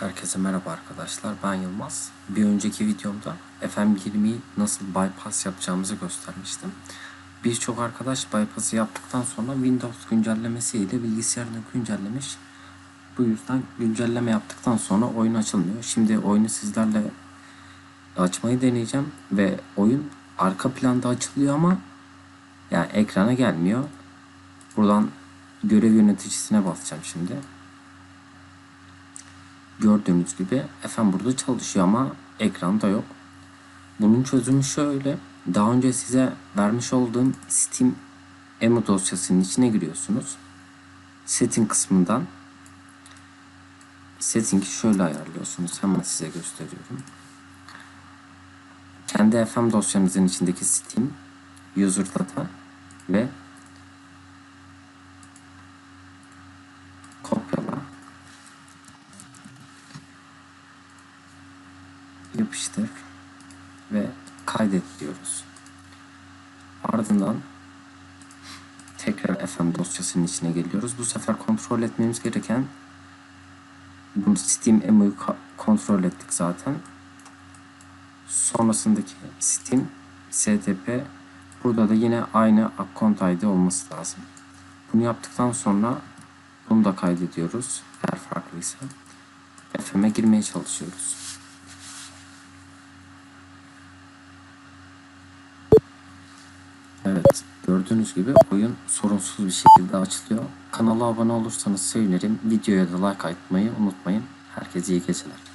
Herkese merhaba arkadaşlar. Ben Yılmaz. Bir önceki videomda FM20'yi nasıl bypass yapacağımızı göstermiştim. Birçok arkadaş bypass'ı yaptıktan sonra Windows güncellemesiyle bilgisayarını güncellemiş. Bu yüzden güncelleme yaptıktan sonra oyun açılmıyor. Şimdi oyunu sizlerle açmayı deneyeceğim ve oyun arka planda açılıyor ama yani ekrana gelmiyor. Buradan görev yöneticisine basacağım şimdi. Gördüğünüz gibi FM burada çalışıyor ama ekranda yok. Bunun çözümü şöyle. Daha önce size vermiş olduğum Steam emu dosyasının içine giriyorsunuz. Setting kısmından setting'i şöyle ayarlıyorsunuz. Hemen size gösteriyorum. Kendi FM dosyanızın içindeki Steam, User Data ve yapıştır ve kaydet diyoruz. Ardından tekrar FM dosyasının içine geliyoruz. Bu sefer kontrol etmemiz gereken bunu Steam Emu'yu ka- kontrol ettik zaten. Sonrasındaki Steam STP burada da yine aynı account ID olması lazım. Bunu yaptıktan sonra bunu da kaydediyoruz. Eğer farklıysa FM'e girmeye çalışıyoruz. Gördüğünüz gibi oyun sorunsuz bir şekilde açılıyor. Kanala abone olursanız sevinirim. Videoya da like atmayı unutmayın. Herkese iyi geceler.